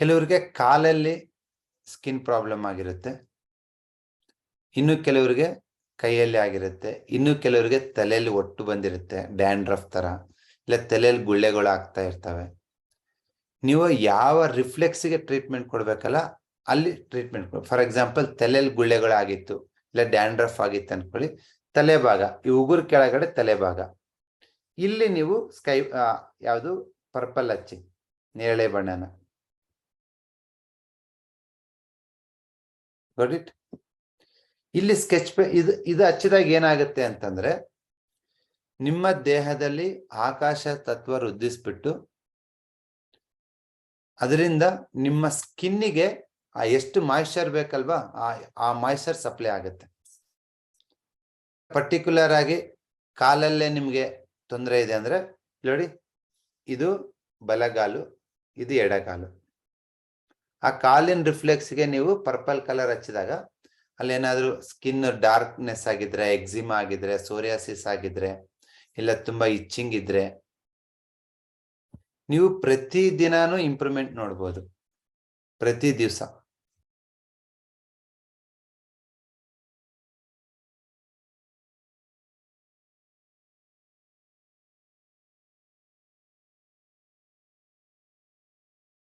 ಕೆಲವರಿಗೆ ಕಾಲಲ್ಲಿ skin problem ಆಗಿರುತ್ತೆ. ಇನ್ನು ಕೆಲವರಿಗೆ ಕೈಯಲ್ಲಿ ಆಗಿರುತ್ತೆ. ಇನ್ನು ಕೆಲವರಿಗೆ ತಲೆಯಲ್ಲಿ ಒಟ್ಟು ಬಂದಿರುತ್ತೆ ಡ್ಯಾಂಡ್ರಫ್ ತರ, ಇಲ್ಲ ತಲೆಯಲ್ಲಿ ಗುಳ್ಳೆಗಳು ಆಗ್ತಾ ಇರ್ತವೆ. ನೀವು ಯಾವ ರಿಫ್ಲೆಕ್ಸ್ಗೆ ಟ್ರೀಟ್ಮೆಂಟ್ ಕೊಡ್ಬೇಕಲ್ಲ, ಅಲ್ಲಿ ಟ್ರೀಟ್ಮೆಂಟ್ ಫಾರ್ ಎಕ್ಸಾಂಪಲ್ ತಲೆಯಲ್ಲಿ ಗುಳ್ಳೆಗಳಾಗಿತ್ತು, ಇಲ್ಲ ಡ್ಯಾಂಡ್ರಫ್ ಆಗಿತ್ತು ಅನ್ಕೊಳ್ಳಿ ತಲೆ ಭಾಗ ಈ ಉಗುರು ಕೆಳಗಡೆ ತಲೆ ಭಾಗ ಇಲ್ಲಿ ನೀವು ಸ್ಕೈ ಯಾವುದು ಪರ್ಪಲ್ ಹಚ್ಚಿ, ನೇರಳೆ ಬಣ್ಣನ. Got ಇಟ್ ಇಲ್ಲಿ ಸ್ಕೆಚ್ ಪೆ ಇದು ಇದು ಹಚ್ಚಿದಾಗ ಏನಾಗುತ್ತೆ ಅಂತಂದ್ರೆ, ನಿಮ್ಮ ದೇಹದಲ್ಲಿ ಆಕಾಶ ತತ್ವ ವೃದ್ಧಿಸ್ಬಿಟ್ಟು, ಅದರಿಂದ ನಿಮ್ಮ ಸ್ಕಿನ್ನಿಗೆ ಆ ಎಷ್ಟು ಮಾಯಿಶ್ಚರ್ ಬೇಕಲ್ವಾ, ಆ ಆ ಮಾಯಿಶ್ಚರ್ ಸಪ್ಲೈ ಆಗುತ್ತೆ. ಪರ್ಟಿಕ್ಯುಲರ್ ಆಗಿ ಕಾಲಲ್ಲೇ ನಿಮ್ಗೆ ತೊಂದರೆ ಇದೆ ಅಂದ್ರೆ, ನೋಡಿ, ಇದು ಬಲಗಾಲು, ಇದು ಎಡಗಾಲು. ಆ ಕಾಲಿನ ರಿಫ್ಲೆಕ್ಸ್ಗೆ ನೀವು ಪರ್ಪಲ್ ಕಲರ್ ಹಚ್ಚಿದಾಗ ಅಲ್ಲೇನಾದ್ರೂ ಸ್ಕಿನ್ ಡಾರ್ಕ್ನೆಸ್ ಆಗಿದ್ರೆ, ಎಕ್ಸಿಮಾ ಆಗಿದ್ರೆ, ಸೋರಿಯಾಸಿಸ್ ಆಗಿದ್ರೆ, ಇಲ್ಲ ತುಂಬಾ ಇಚ್ಚಿಂಗ್ ಇದ್ರೆ, ನೀವು ಪ್ರತಿ ದಿನಾನು ಇಂಪ್ರೂವ್ಮೆಂಟ್ ನೋಡ್ಬೋದು. ಪ್ರತಿ ದಿವಸ.